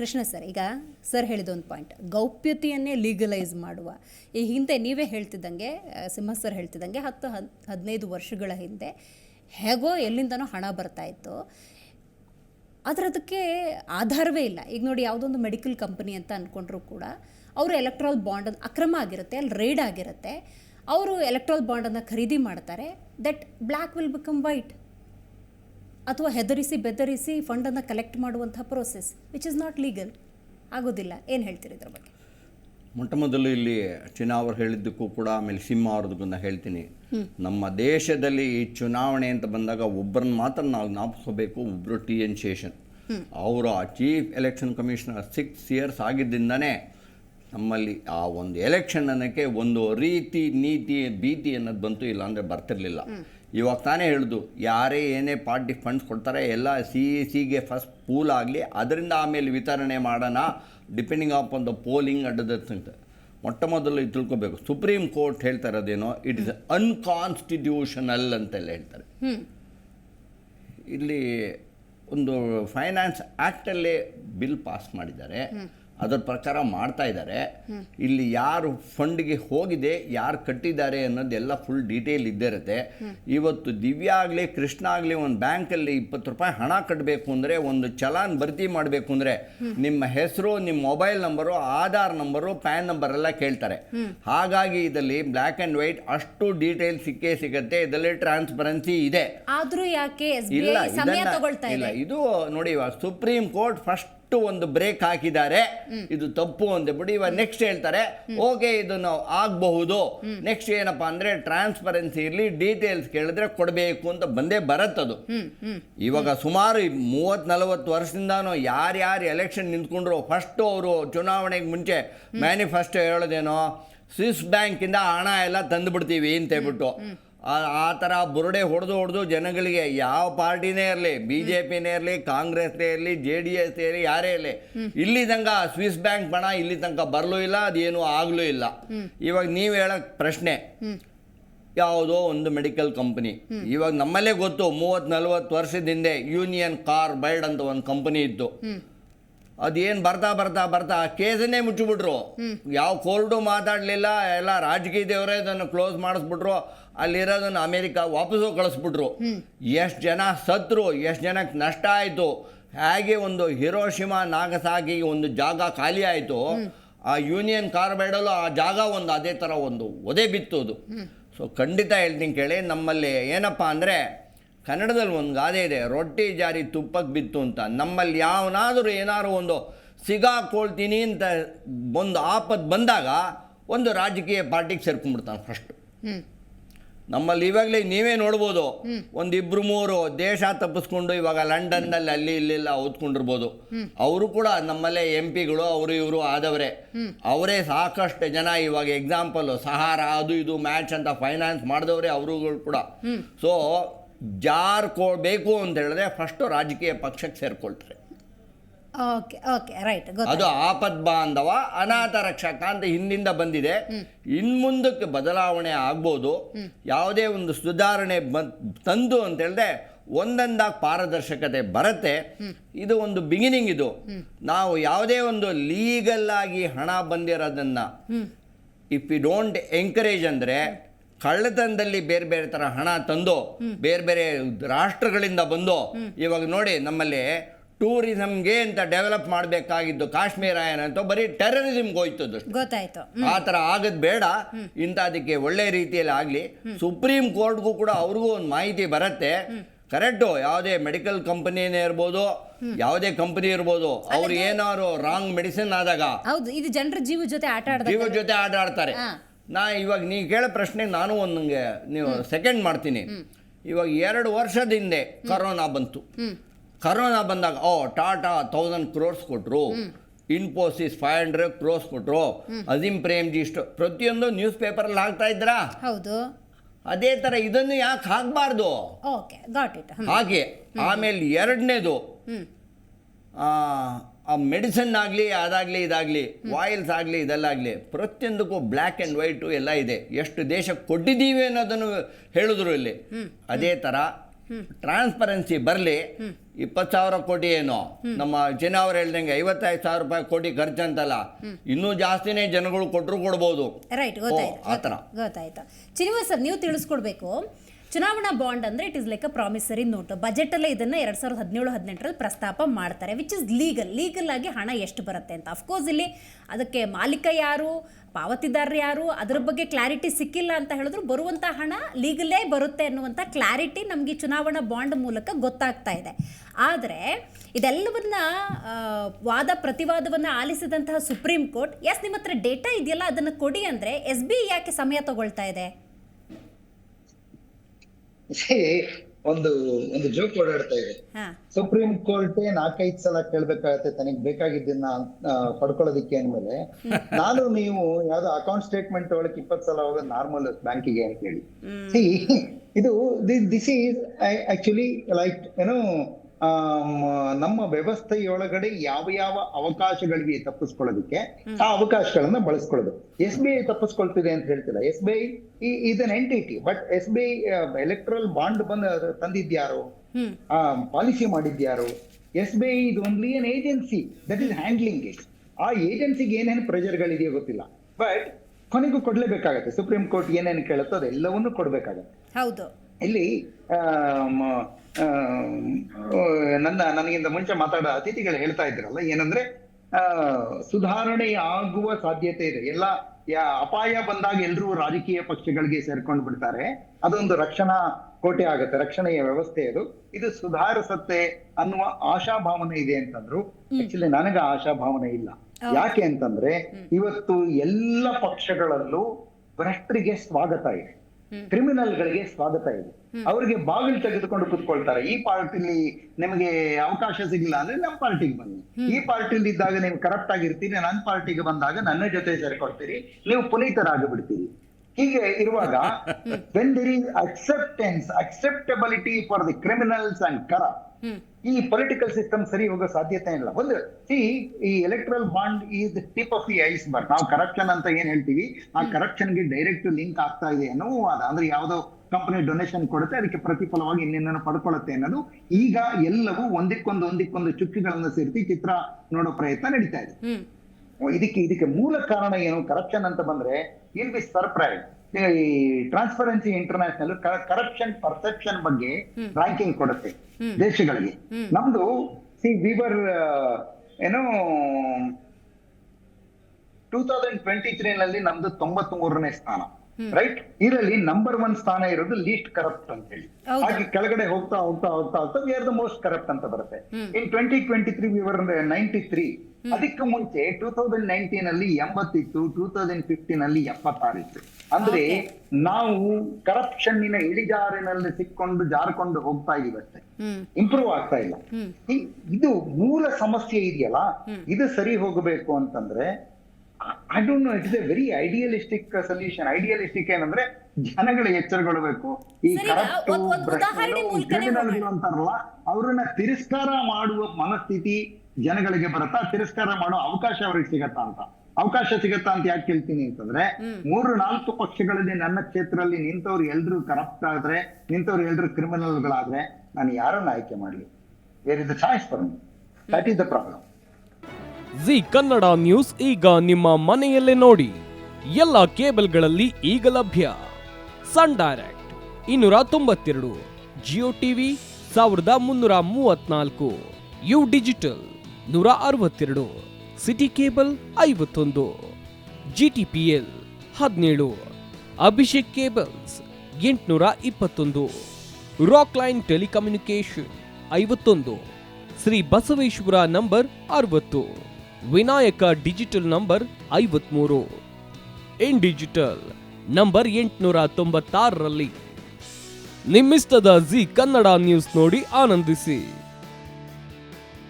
Krishna sir, ಈಗ sir ಹೇಳಿದ ಒಂದು ಪಾಯಿಂಟ್ ಗೌಪ್ಯತೆಯನ್ನೇ ಲೀಗಲೈಸ್ ಮಾಡುವ. ಈ ಹಿಂದೆ ನೀವೇ ಹೇಳ್ತಿದ್ದಂಗೆ ಸಿಂಹ ಸರ್ ಹೇಳ್ತಿದ್ದಂಗೆ ಹತ್ತು ಹದ್, ಹದಿನೈದು ವರ್ಷಗಳ ಹಿಂದೆ ಹೇಗೋ ಎಲ್ಲಿಂದನೋ ಹಣ ಬರ್ತಾ ಇತ್ತು. ಆದರೆ ಅದಕ್ಕೆ ಆಧಾರವೇ ಇಲ್ಲ. ಈಗ ನೋಡಿ ಯಾವುದೊಂದು ಮೆಡಿಕಲ್ ಕಂಪನಿ ಅಂತ ಅಂದ್ಕೊಂಡ್ರು ಕೂಡ, ಅವರು ಎಲೆಕ್ಟ್ರಾಲ್ ಬಾಂಡ್ ಅಕ್ರಮ ಆಗಿರುತ್ತೆ, ಅಲ್ಲಿ ರೇಡ್ ಆಗಿರುತ್ತೆ. ಅವರು ಎಲೆಕ್ಟ್ರಾಲ್ ಬಾಂಡನ್ನು ಖರೀದಿ ಮಾಡ್ತಾರೆ that black will become white ಅಥವಾ ಹೆದರಿಸಿ ಬೆದರಿಸಿ ಫಂಡನ್ನು ಕಲೆಕ್ಟ್ ಮಾಡುವಂಥ process which is not legal ಆಗೋದಿಲ್ಲ. ಏನು ಹೇಳ್ತೀರಿ ಇದ್ರ ಬಗ್ಗೆ? ಮೊಟ್ಟ ಮೊದಲು ಇಲ್ಲಿ ಚುನಾವ್ ಅವರು ಹೇಳಿದ್ದಕ್ಕೂ ಕೂಡ ಆಮೇಲೆ ಸಿಂಹ ಅವ್ರದ್ದು ನಾ ಹೇಳ್ತೀನಿ ನಮ್ಮ ದೇಶದಲ್ಲಿ ಈ ಚುನಾವಣೆ ಅಂತ ಬಂದಾಗ ಒಬ್ಬರನ್ನ ಮಾತ್ರ ನಾವು ಜ್ಞಾಪಿಸ್ಕೋಬೇಕು ಒಬ್ಬರು ಟಿ ಎನ್ ಶೇಷನ್. ಅವರು ಆ chief election commissioner six years ಆಗಿದ್ದರಿಂದನೇ ನಮ್ಮಲ್ಲಿ ಆ ಒಂದು ಎಲೆಕ್ಷನ್ ಅನ್ನೋಕ್ಕೆ ಒಂದು ರೀತಿ ನೀತಿ ಭೀತಿ ಅನ್ನೋದು ಬಂತು ಇಲ್ಲ ಅಂದರೆ ಬರ್ತಿರ್ಲಿಲ್ಲ. ಇವಾಗ ತಾನೇ ಹೇಳ್ದು ಯಾರೇ ಏನೇ ಪಾರ್ಟಿ ಫಂಡ್ಸ್ ಕೊಡ್ತಾರೆ ಎಲ್ಲ ಸಿ ಸಿಗೆ ಫಸ್ಟ್ ಪೂಲ್ ಆಗಲಿ ಅದರಿಂದ ಆಮೇಲೆ ವಿತರಣೆ ಮಾಡೋಣ ಡಿಪೆಂಡಿಂಗ್ ಆನ್ ದ ಪೋಲಿಂಗ್ ಅಡ್ಡದ ಮೊಟ್ಟ ಮೊದಲು ಇದು ತಿಳ್ಕೊಬೇಕು ಸುಪ್ರೀಂ ಕೋರ್ಟ್ ಹೇಳ್ತಾ ಇರೋದೇನೋ ಇಟ್ ಇಸ್ ಅನ್ಕಾನ್ಸ್ಟಿಟ್ಯೂಷನಲ್ ಅಂತೆಲ್ಲ ಹೇಳ್ತಾರೆ. ಇಲ್ಲಿ ಒಂದು ಫೈನಾನ್ಸ್ ಆ್ಯಕ್ಟಲ್ಲೇ ಬಿಲ್ ಪಾಸ್ ಮಾಡಿದ್ದಾರೆ. ಅದರ ಪ್ರಕಾರ ಮಾಡ್ತಾ ಇದ್ದಾರೆ. ಇಲ್ಲಿ ಯಾರು ಫಂಡ್ಗೆ ಹೋಗಿದೆ ಯಾರು ಕಟ್ಟಿದ್ದಾರೆ ಅನ್ನೋದೆಲ್ಲ ಫುಲ್ ಡೀಟೇಲ್ ಇದ್ದೇ ಇರುತ್ತೆ. ಇವತ್ತು ದಿವ್ಯ ಆಗಲಿ ಕೃಷ್ಣ ಆಗಲಿ ಒಂದು ಬ್ಯಾಂಕಲ್ಲಿ ಇಪ್ಪತ್ತು ರೂಪಾಯಿ ಹಣ ಕಟ್ಟಬೇಕು ಅಂದರೆ ಒಂದು ಚಲಾನ್ ಭರ್ತಿ ಮಾಡಬೇಕು ಅಂದರೆ ನಿಮ್ಮ ಹೆಸರು ನಿಮ್ಮ mobile number Aadhaar number pan number ಎಲ್ಲ ಕೇಳ್ತಾರೆ. ಹಾಗಾಗಿ ಇದರಲ್ಲಿ ಬ್ಲ್ಯಾಕ್ ಆ್ಯಂಡ್ ವೈಟ್ ಅಷ್ಟು ಡೀಟೇಲ್ ಸಿಕ್ಕೇ ಸಿಗುತ್ತೆ. ಇದರಲ್ಲಿ ಟ್ರಾನ್ಸ್ಪರೆನ್ಸಿ ಇದೆ. ಆದರೂ ಯಾಕೆ ಇಲ್ಲ ಇಲ್ಲ ಇದು? ನೋಡಿ ಸುಪ್ರೀಂ ಕೋರ್ಟ್ ಫಸ್ಟ್ ಒಂದು ಬ್ರೇಕ್ ಹಾಕಿದ್ದಾರೆ. ಇದು ತಪ್ಪು ಅಂದ್ಬಿಟ್ಟು ಇವಾಗ ನೆಕ್ಸ್ಟ್ ಹೇಳ್ತಾರೆ. ಓಕೆ ಇದು ನಾವು ಆಗಬಹುದು. ನೆಕ್ಸ್ಟ್ ಏನಪ್ಪಾ ಅಂದ್ರೆ ಟ್ರಾನ್ಸ್ಪರೆನ್ಸಿ ಇರಲಿ ಡೀಟೇಲ್ಸ್ ಕೇಳಿದ್ರೆ ಕೊಡಬೇಕು ಅಂತ ಬಂದೇ ಬರತ್ತದು. ಇವಾಗ ಸುಮಾರು ಮೂವತ್ ನಲವತ್ತು ವರ್ಷದಿಂದಾನು ಯಾರ್ಯಾರು ಎಲೆಕ್ಷನ್ ನಿಂತ್ಕೊಂಡ್ರು ಫಸ್ಟ್ ಅವರು ಚುನಾವಣೆಗೆ ಮುಂಚೆ ಮ್ಯಾನಿಫೆಸ್ಟೋ ಹೇಳೋದೇನೋ ಸ್ವಿಸ್ ಬ್ಯಾಂಕಿಂದ ಹಣ ಎಲ್ಲ ತಂದು ಬಿಡ್ತೀವಿ ಅಂತ ಹೇಳ್ಬಿಟ್ಟು. ಆ- ಥರ ಬುರುಡೆ ಹೊಡೆದು ಹೊಡೆದು ಜನಗಳಿಗೆ ಯಾವ ಪಾರ್ಟಿನೇ ಇರಲಿ ಬಿ ಜೆ ಪಿನೇ ಇರಲಿ ಕಾಂಗ್ರೆಸ್ನೇ ಇರಲಿ ಜೆ ಡಿ ಎಸ್ ಇರಲಿ ಯಾರೇ ಇರಲಿ ಇಲ್ಲಿ ತನಕ ಸ್ವಿಸ್ ಬ್ಯಾಂಕ್ ಬಣ ಇಲ್ಲಿ ತನಕ ಬರಲೂ ಇಲ್ಲ ಅದೇನು ಆಗಲೂ ಇಲ್ಲ. ಇವಾಗ ನೀವು ಹೇಳಕ್ ಪ್ರಶ್ನೆ. ಯಾವುದೋ ಒಂದು ಮೆಡಿಕಲ್ ಕಂಪನಿ. ಇವಾಗ ನಮ್ಮಲ್ಲೇ ಗೊತ್ತು ಮೂವತ್ ನಲ್ವತ್ತು ವರ್ಷದ ಹಿಂದೆ ಯೂನಿಯನ್ ಕಾರ್ ಬೈಡ್ ಅಂತ ಒಂದು ಕಂಪನಿ ಇತ್ತು. ಅದೇನು ಬರ್ತಾ ಬರ್ತಾ ಬರ್ತಾ ಕೇಸನ್ನೇ ಮುಚ್ಚಿಬಿಟ್ರು. ಯಾವ ಕೋರ್ಟು ಮಾತಾಡಲಿಲ್ಲ ಎಲ್ಲ ರಾಜಕೀಯದವರೇ ಇದನ್ನು ಕ್ಲೋಸ್ ಮಾಡಿಸ್ಬಿಟ್ರು. ಅಲ್ಲಿರೋದನ್ನು ಅಮೇರಿಕ ವಾಪಸ್ಸು ಕಳಿಸ್ಬಿಟ್ರು. ಎಷ್ಟು ಜನ ಸತ್ರು ಎಷ್ಟು ಜನಕ್ಕೆ ನಷ್ಟ ಆಯಿತು. ಹೇಗೆ ಒಂದು ಹಿರೋಶಿಮಾ ನಾಗಸಾಗಿ ಒಂದು ಜಾಗ ಖಾಲಿ ಆಯಿತು. ಆ ಯೂನಿಯನ್ ಕಾರ್ಬೈಡಲ್ಲೂ ಆ ಜಾಗ ಒಂದು ಅದೇ ಥರ ಒಂದು ಒದೆ ಬಿತ್ತು ಅದು ಸೊ ಖಂಡಿತ ಹೇಳ್ತೀನಿ ಕೇಳಿ ನಮ್ಮಲ್ಲಿ ಏನಪ್ಪ ಅಂದರೆ ಕನ್ನಡದಲ್ಲಿ ಒಂದು ಗಾದೆ ಇದೆ ರೊಟ್ಟಿ ಜಾರಿ ತುಪ್ಪಕ್ಕೆ ಬಿತ್ತು ಅಂತ. ನಮ್ಮಲ್ಲಿ ಯಾವನಾದರೂ ಏನಾದರೂ ಒಂದು ಸಿಗಾಕೊಳ್ತೀನಿ ಅಂತ ಒಂದು ಆಪತ್ತು ಬಂದಾಗ ಒಂದು ರಾಜಕೀಯ ಪಾರ್ಟಿಗೆ ಸೇರ್ಕೊಂಡ್ಬಿಡ್ತಾನೆ ಫಸ್ಟ್ ನಮ್ಮಲ್ಲಿ ಇವಾಗಲೇ ನೀವೇ ನೋಡ್ಬೋದು. ಒಂದಿಬ್ರು ಮೂರು ದೇಶ ತಪ್ಪಿಸ್ಕೊಂಡು ಇವಾಗ ಲಂಡನ್ನಲ್ಲಿ ಅಲ್ಲಿ ಇಲ್ಲೆಲ್ಲ ಓದ್ಕೊಂಡಿರ್ಬೋದು. ಅವರು ಕೂಡ ನಮ್ಮಲ್ಲೇ ಎಂ ಪಿಗಳು ಅವರು ಇವರು ಆದವರೇ. ಅವರೇ ಸಾಕಷ್ಟು ಜನ ಇವಾಗ ಎಕ್ಸಾಂಪಲ್ ಸಹಾರ ಅದು ಇದು ಮ್ಯಾಚ್ ಅಂತ ಫೈನಾನ್ಸ್ ಮಾಡಿದವರೇ ಅವರುಗಳು ಕೂಡ. ಸೊ ಜಾರ್ ಬೇಕು ಅಂತ ಹೇಳಿದ್ರೆ ಫಸ್ಟು ರಾಜಕೀಯ ಪಕ್ಷಕ್ಕೆ ಸೇರ್ಕೊಳ್ತಾರೆ. ಓಕೆ ಓಕೆ ರೈಟ್ ಅದು ಆಪದ್ ಬಾಂಧವ ಅನಾಥ ರಕ್ಷಕ ಅಂತ ಹಿಂದಿಂದ ಬಂದಿದೆ. ಇನ್ ಮುಂದಕ್ಕೆ ಬದಲಾವಣೆ ಆಗ್ಬೋದು. ಯಾವುದೇ ಒಂದು ಸುಧಾರಣೆ ತಂದು ಅಂತ ಹೇಳಿದ್ರೆ ಒಂದೊಂದಾಗಿ ಪಾರದರ್ಶಕತೆ ಬರುತ್ತೆ. ಇದು ಒಂದು ಬಿಗಿನಿಂಗ್ ಇದು. ನಾವು ಯಾವುದೇ ಒಂದು ಲೀಗಲ್ ಆಗಿ ಹಣ ಬಂದಿರೋದನ್ನ ಇಫ್ ಯು ಡೋಂಟ್ ಎಂಕರೇಜ್ ಅಂದರೆ ಕಳ್ಳತನದಲ್ಲಿ ಬೇರೆ ಬೇರೆ ಥರ ಹಣ ತಂದು ಬೇರೆ ಬೇರೆ ರಾಷ್ಟ್ರಗಳಿಂದ ಬಂದು ಇವಾಗ ನೋಡಿ ನಮ್ಮಲ್ಲಿ ಟೂರಿಸಮ್ಗೆ ಅಂತ ಡೆವಲಪ್ ಮಾಡಬೇಕಾಗಿದ್ದು ಕಾಶ್ಮೀರ ಏನಂತ ಬರೀ ಟೆರರಿಸಮ್ಗೆ ಹೋಯ್ತದ್ದು ಗೊತ್ತಾಯ್ತು. ಆ ಥರ ಆಗದ್ ಬೇಡ. ಇಂಥದಕ್ಕೆ ಒಳ್ಳೆ ರೀತಿಯಲ್ಲಿ ಆಗಲಿ. ಸುಪ್ರೀಂ ಕೋರ್ಟ್ಗೂ ಕೂಡ ಅವ್ರಿಗೂ ಒಂದು ಮಾಹಿತಿ ಬರುತ್ತೆ. ಕರೆಕ್ಟು ಯಾವುದೇ ಮೆಡಿಕಲ್ ಕಂಪನಿನೇ ಇರ್ಬೋದು ಯಾವುದೇ ಕಂಪನಿ ಇರ್ಬೋದು ಅವ್ರು ಏನಾದ್ರು ರಾಂಗ್ ಮೆಡಿಸಿನ್ ಆದಾಗ ಹೌದು ಇದು ಜನರ ಜೀವ ಜೊತೆ ಆಟ ಜೀವ ಜೊತೆ ಆಟ ಆಡ್ತಾರೆ. ನಾ ಇವಾಗ ನೀವು ಕೇಳೋ ಪ್ರಶ್ನೆ ನಾನು ಒಂದಂಗೆ ನೀವು ಸೆಕೆಂಡ್ ಮಾಡ್ತೀನಿ. ಇವಾಗ ಎರಡು ವರ್ಷದ ಹಿಂದೆ ಕರೋನಾ ಬಂತು. ಕರೋನಾ ಬಂದಾಗ ಓ ಟಾಟಾ ತೌಸಂಡ್ ಕ್ರೋರ್ಸ್ ಕೊಟ್ಟರು ಇನ್ಫೋಸಿಸ್ ಫೈವ್ ಹಂಡ್ರೆಡ್ ಕ್ರೋರ್ಸ್ ಕೊಟ್ರು. ಅಜಿಮ್ ಪ್ರೇಮ್ಜಿ ಇಷ್ಟು ಪ್ರತಿಯೊಂದು ನ್ಯೂಸ್ ಪೇಪರಲ್ಲಿ ಹಾಕ್ತಾ ಇದ್ರಾ? ಹೌದು. ಅದೇ ಥರ ಇದನ್ನು ಯಾಕೆ ಹಾಕಬಾರ್ದು? ಓಕೆ ಗಾಟ್ ಇಟ್ ಹಾಗೆ ಆಮೇಲೆ ಎರಡನೇದು ಆ ಮೆಡಿಸನ್ ಆಗಲಿ ಅದಾಗಲಿ ಇದಾಗಲಿ ವಾಯಿಲ್ಸ್ ಆಗಲಿ ಇದೆಲ್ಲಾಗಲಿ ಪ್ರತಿಯೊಂದಕ್ಕೂ ಬ್ಲ್ಯಾಕ್ ಆ್ಯಂಡ್ ವೈಟು ಎಲ್ಲ ಇದೆ. ಎಷ್ಟು ದೇಶ ಕೊಟ್ಟಿದ್ದೀವಿ ಅನ್ನೋದನ್ನು ಹೇಳಿದ್ರು ಇಲ್ಲಿ. ಅದೇ ಥರ ಟ್ರಾನ್ಸ್ಪರೆನ್ಸಿ ಬರಲಿ ಇಪ್ಪತ್ತು ಸಾವಿರ ಕೋಟಿ ಏನು? ನಮ್ಮ ಜನ ಅವ್ರು ಹೇಳ್ದಂಗೆ ಐವತ್ತೈದು ಸಾವಿರ ರೂಪಾಯಿ ಕೋಟಿ ಖರ್ಚು ಅಂತಲ್ಲ. ಇನ್ನೂ ಜಾಸ್ತಿನೇ ಜನಗಳು ಕೊಟ್ಟರು ಕೊಡ್ಬೋದು. ರೈಟ್ ಗೊತ್ತಾಯ್ತು. ಆ ಥರ. ಗೊತ್ತಾಯ್ತು. ಶ್ರೀನಿವಾಸ್ ಸರ್ ನೀವು ತಿಳಿಸ್ಕೊಡ್ಬೇಕು. ಚುನಾವಣಾ ಬಾಂಡ್ ಅಂದ್ರೆ it is like a promissory note budget ಅಲ್ಲೇ ಇದನ್ನ ಎರಡ್ ಸಾವಿರದ ಹದಿನೇಳು, ಹದಿನೆಂಟರಲ್ಲಿ ಪ್ರಸ್ತಾಪ ಮಾಡ್ತಾರೆ ವಿಚ್ ಇಸ್ ಲೀಗಲ್ ಲೀಗಲ್ ಆಗಿ ಹಣ ಎಷ್ಟು ಬರುತ್ತೆ ಅಂತ. ಅಫ್ಕೋರ್ಸ್ ಇಲ್ಲಿ ಅದಕ್ಕೆ ಮಾಲೀಕ ಯಾರು, ಪಾವತಿದಾರರು ಯಾರು, ಅದ್ರ ಬಗ್ಗೆ ಕ್ಲಾರಿಟಿ ಸಿಕ್ಕಿಲ್ಲ ಅಂತ ಹೇಳಿದ್ರು ಬರುವಂಥ ಹಣ ಲೀಗಲೇ ಬರುತ್ತೆ ಅನ್ನುವಂಥ ಕ್ಲಾರಿಟಿ ನಮಗೆ ಚುನಾವಣಾ ಬಾಂಡ್ ಮೂಲಕ ಗೊತ್ತಾಗ್ತಾ ಇದೆ. ಆದರೆ ಇದೆಲ್ಲವನ್ನ ವಾದ ಪ್ರತಿವಾದವನ್ನು ಆಲಿಸಿದಂತಹ ಸುಪ್ರೀಂ ಕೋರ್ಟ್ ಎಸ್ ನಿಮ್ಮ ಹತ್ರ ಡೇಟಾ ಇದೆಯಲ್ಲ, ಅದನ್ನು ಕೊಡಿ ಅಂದರೆ ಎಸ್ ಬಿ ಯಾಕೆ ಸಮಯ ತಗೊಳ್ತಾ ಇದೆ? ಒಂದು ಒಂದು ಜೋಕ್ ಓಡಾಡ್ತಾ ಇದೆ. ಸುಪ್ರೀಂ ಕೋರ್ಟ್ ನಾಲ್ಕೈದು ಸಲ ಕೇಳ್ಬೇಕಾಗತ್ತೆ ತನಗೆ ಬೇಕಾಗಿದ್ದನ್ನ ಪಡ್ಕೊಳ್ಳೋದಿಕ್ಕೆ ಅಂದ್ಮೇಲೆ ನಾನು ನೀವು ಯಾವ್ದೋ ಅಕೌಂಟ್ ಸ್ಟೇಟ್ಮೆಂಟ್ ಒಳಗೆ ಇಪ್ಪತ್ತು ಸಲ ಹೋಗೋದು ನಾರ್ಮಲ್ ಬ್ಯಾಂಕಿಗೆ ಅಂತ ಹೇಳಿ. ಇದು ದಿಸ್ ಈಸ್ ಆಕ್ಚುಲಿ ಲೈಕ್ ಏನೋ ನಮ್ಮ ವ್ಯವಸ್ಥೆಯೊಳಗಡೆ ಯಾವ ಯಾವ ಅವಕಾಶಗಳಿಗೆ ತಪ್ಪಿಸ್ಕೊಳ್ಳೋದಕ್ಕೆ ಆ ಅವಕಾಶಗಳನ್ನ ಬಳಸ್ಕೊಳ್ಳೋದು. ಎಸ್ ಬಿ ಐ ತಪ್ಪಿಸ್ಕೊಳ್ತಿದೆ ಅಂತ ಹೇಳ್ತಿಲ್ಲ. S B I is an entity but S B I electoral bond ಬಂದ್ ತಂದಿದ್ಯಾರು ಆ ಪಾಲಿಸಿ ಮಾಡಿದ್ಯಾರು ಎಸ್ ಬಿ ಐ ಇದು only an agency that is handling it ಆ ಏಜೆನ್ಸಿಗೆ ಏನೇನು ಪ್ರೆಷರ್ಗಳಿದೆಯೋ ಗೊತ್ತಿಲ್ಲ. ಬಟ್ ಕೊನೆಗೂ ಕೊಡ್ಲೇಬೇಕಾಗತ್ತೆ. ಸುಪ್ರೀಂ ಕೋರ್ಟ್ ಏನೇನು ಕೇಳುತ್ತೋ ಅದೆಲ್ಲವನ್ನೂ ಕೊಡ್ಬೇಕಾಗತ್ತೆ. ಹೌದು. ಇಲ್ಲಿ ನನ್ನ ನನಗಿಂತ ಮುಂಚೆ ಮಾತಾಡೋ ಅತಿಥಿಗಳು ಹೇಳ್ತಾ ಇದ್ರಲ್ಲ ಏನಂದ್ರೆ ಆ, ಸುಧಾರಣೆ ಆಗುವ ಸಾಧ್ಯತೆ ಇದೆ. ಎಲ್ಲ ಅಪಾಯ ಬಂದಾಗ ಎಲ್ಲರೂ ರಾಜಕೀಯ ಪಕ್ಷಗಳಿಗೆ ಸೇರ್ಕೊಂಡು ಬಿಡ್ತಾರೆ. ಅದೊಂದು ರಕ್ಷಣಾ ಕೋಟೆ ಆಗುತ್ತೆ ರಕ್ಷಣೆಯ ವ್ಯವಸ್ಥೆ ಅದು. ಇದು ಸುಧಾರಿಸತ್ತೆ ಅನ್ನುವ ಆಶಾಭಾವನೆ ಇದೆ ಅಂತಂದ್ರು. ಆಕ್ಚುಲಿ ನನಗೆ ಆಶಾಭಾವನೆ ಇಲ್ಲ. ಯಾಕೆ ಅಂತಂದ್ರೆ ಇವತ್ತು ಎಲ್ಲ ಪಕ್ಷಗಳಲ್ಲೂ ಭ್ರಷ್ಟರಿಗೆ ಸ್ವಾಗತ ಇದೆ. ಕ್ರಿಮಿನಲ್ಗಳಿಗೆ ಸ್ವಾಗತ ಇದೆ. ಅವರಿಗೆ ಬಾಗಿಲು ತೆಗೆದುಕೊಂಡು ಕುತ್ಕೊಳ್ತಾರೆ. ಈ ಪಾರ್ಟಿಲಿ ನಿಮಗೆ ಅವಕಾಶ ಸಿಗಲಿಲ್ಲ ಅಂದ್ರೆ ನಮ್ಮ ಪಾರ್ಟಿಗೆ ಬನ್ನಿ. ಈ ಪಾರ್ಟಿಲಿ ಇದ್ದಾಗ ನೀವು ಕರಪ್ಟ್ ಆಗಿರ್ತೀರಿ ನನ್ನ ಪಾರ್ಟಿಗೆ ಬಂದಾಗ ನನ್ನ ಜೊತೆ ಸೇರ್ಕೊಳ್ತೀರಿ ನೀವು ಪುನೀತರಾಗಿ ಬಿಡ್ತೀರಿ ಹೀಗೆ ಇರುವಾಗ when there is acceptance acceptability for the criminals and corrupt ಈ ಪೊಲಿಟಿಕಲ್ ಸಿಸ್ಟಮ್ ಸರಿ ಹೋಗೋ ಸಾಧ್ಯತೆ ಇಲ್ಲ. ಒಂದು ಸಿ ಈ electoral bond is tip of the ice BERT ನಾವು ಕರಪ್ಷನ್ ಅಂತ ಏನ್ ಹೇಳ್ತೀವಿ? ಆ ಕರಪ್ಷನ್ಗೆ ಡೈರೆಕ್ಟ್ ಲಿಂಕ್ ಆಗ್ತಾ ಇದೆ ಅನ್ನೋ ವಾದ ಅಂದ್ರೆ ಯಾವ್ದೋ ಕಂಪನಿ ಡೊನೇಷನ್ ಕೊಡುತ್ತೆ ಅದಕ್ಕೆ ಪ್ರತಿಫಲವಾಗಿ ಇನ್ನೇನೋ ಪಡ್ಕೊಳ್ಳುತ್ತೆ ಅನ್ನೋದು ಈಗ ಎಲ್ಲವೂ ಒಂದಕ್ಕೊಂದು ಒಂದಕ್ಕೊಂದು ಚುಕ್ಕಿಗಳನ್ನ ಸೇರಿಸಿ ಚಿತ್ರ ನೋಡೋ ಪ್ರಯತ್ನ ನಡೀತಾ ಇದೆ. ಇದಕ್ಕೆ ಇದಕ್ಕೆ ಮೂಲ ಕಾರಣ ಏನು? ಕರಪ್ಷನ್ ಅಂತ ಬಂದ್ರೆ ಇಲ್ ಬಿ ಸರ್ಪ್ರೈಸ್ ಈ ಟ್ರಾನ್ಸ್ಪರೆನ್ಸಿ ಇಂಟರ್ನ್ಯಾಷನಲ್ ಕರಪ್ಷನ್ ಪರ್ಸೆಪ್ಷನ್ ಬಗ್ಗೆ ರ್ಯಾಂಕಿಂಗ್ ಕೊಡುತ್ತೆ ದೇಶಗಳಿಗೆ. ನಮ್ದು ಸಿ ವಿವರ್ ಏನು ಟೂ ತೌಸಂಡ್ ಟ್ವೆಂಟಿ ತ್ರೀ ನಲ್ಲಿ ನಮ್ದು ತೊಂಬತ್ ಮೂರನೇ ಸ್ಥಾನ ರೈಟ್ ಇದರಲ್ಲಿ ನಂಬರ್ ಒನ್ ಸ್ಥಾನ ಇರೋದು ಲೀಸ್ಟ್ ಕರಪ್ಟ್ ಅಂತ ಹೇಳಿ. ಹಾಗೆ ಕೆಳಗಡೆ ಹೋಗ್ತಾ ಹೋಗ್ತಾ ಹೋಗ್ತಾ ಹೋಗ್ತಾ we are the most corrupt ಅಂತ ಬರುತ್ತೆ. ಇನ್ ಟ್ವೆಂಟಿ ಟ್ವೆಂಟಿ ತ್ರೀ ವಿವರ್ ನೈಂಟಿ ತ್ರೀ ಅದಕ್ಕೆ ಮುಂಚೆ ಟೂ ತೌಸಂಡ್ ನೈನ್ಟೀನ್ ಅಲ್ಲಿ ಎಂಬತ್ತಿತ್ತು ಟೂ ತೌಸಂಡ್ ಫಿಫ್ಟೀನ್ ಅಲ್ಲಿ ಎಪ್ಪತ್ತಾರು ಇತ್ತು ಅಂದ್ರೆ ನಾವು ಕರಪ್ಷನ್ನಿನ ಇಳಿಜಾರಿನಲ್ಲಿ ಸಿಕ್ಕೊಂಡು ಜಾರ್ಕೊಂಡು ಹೋಗ್ತಾ ಇದೀವಿ ಅಷ್ಟೇ. ಇಂಪ್ರೂವ್ ಆಗ್ತಾ ಇಲ್ಲ. ಇದು ಮೂಲ ಸಮಸ್ಯೆ ಇದೆಯಲ್ಲ ಇದು ಸರಿ ಹೋಗಬೇಕು ಅಂತಂದ್ರೆ I don't know it's a very idealistic solution idealistic ಏನಂದ್ರೆ ಜನಗಳು ಎಚ್ಚರಗೊಳ್ಬೇಕು. ಈ ಕರಪ್ಟ್ ಹೋಗೋಣ. ಅಂತಾರಲ್ಲ ಅವ್ರನ್ನ ತಿರಸ್ಕಾರ ಮಾಡುವ ಮನಸ್ಥಿತಿ ಜನಗಳಿಗೆ ಬರುತ್ತಾ ತಿರಸ್ಕಾರ ಮಾಡೋ ಅವಕಾಶ ಅವ್ರಿಗೆ ಸಿಗತ್ತಾ ಅಂತ. ಅವಕಾಶ ಸಿಗತ್ತಾ ಅಂತ ಯಾಕೆ ಕೇಳ್ತೀನಿ ಅಂತಂದ್ರೆ ಮೂರು ನಾಲ್ಕು ಪಕ್ಷಗಳಲ್ಲಿ ನನ್ನ ಕ್ಷೇತ್ರದಲ್ಲಿ ನಿಂತವ್ರು ಎಲ್ರು ಕರಪ್ಟ್ ಆದ್ರೆ ನಿಂತವ್ರು ಎಲ್ರು ಕ್ರಿಮಿನಲ್ಗಳಾದ್ರೆ ನಾನು ಯಾರನ್ನ ಆಯ್ಕೆ ಮಾಡಲಿ? Where is the choice for me that is the problem Zee Kannada news ಈಗ ನಿಮ್ಮ ಮನೆಯಲ್ಲೇ ನೋಡಿ. ಎಲ್ಲ ಕೇಬಲ್ಗಳಲ್ಲಿ ಈಗ ಲಭ್ಯ. ಸನ್ ಡೈರೆಕ್ಟ್ ಇನ್ನೂರ ತೊಂಬತ್ತೆರಡು ಜಿಯೋ ಟಿವಿ ಸಾವಿರದ ಮುನ್ನೂರ ಮೂವತ್ನಾಲ್ಕು ಯು ಡಿಜಿಟಲ್. ನೂರ ಅರವತ್ತೆರಡು ಸಿಟಿ ಕೇಬಲ್ ಐವತ್ತೊಂದು ಜಿ ಟಿ ಪಿ ಎಲ್ ಹದಿನೇಳು, ಅಭಿಷೇಕ್ ಕೇಬಲ್ಸ್ ಎಂಟುನೂರ ಇಪ್ಪತ್ತೊಂದು ರಾಕ್ ಲೈನ್ ಟೆಲಿಕಮ್ಯುನಿಕೇಶನ್ ಐವತ್ತೊಂದು, ಶ್ರೀ ಬಸವೇಶ್ವರ ನಂಬರ್ ಅರವತ್ತು, ವಿನಾಯಕ ಡಿಜಿಟಲ್ ನಂಬರ್ ಐವತ್ಮೂರು ಇನ್ ಡಿಜಿಟಲ್ ನಂಬರ್ ಎಂಟುನೂರ ತೊಂಬತ್ತಾರರಲ್ಲಿ ನಿಮ್ಮಿಸ್ತದ ಜಿ ಕನ್ನಡ ನ್ಯೂಸ್ ನೋಡಿ ಆನಂದಿಸಿ.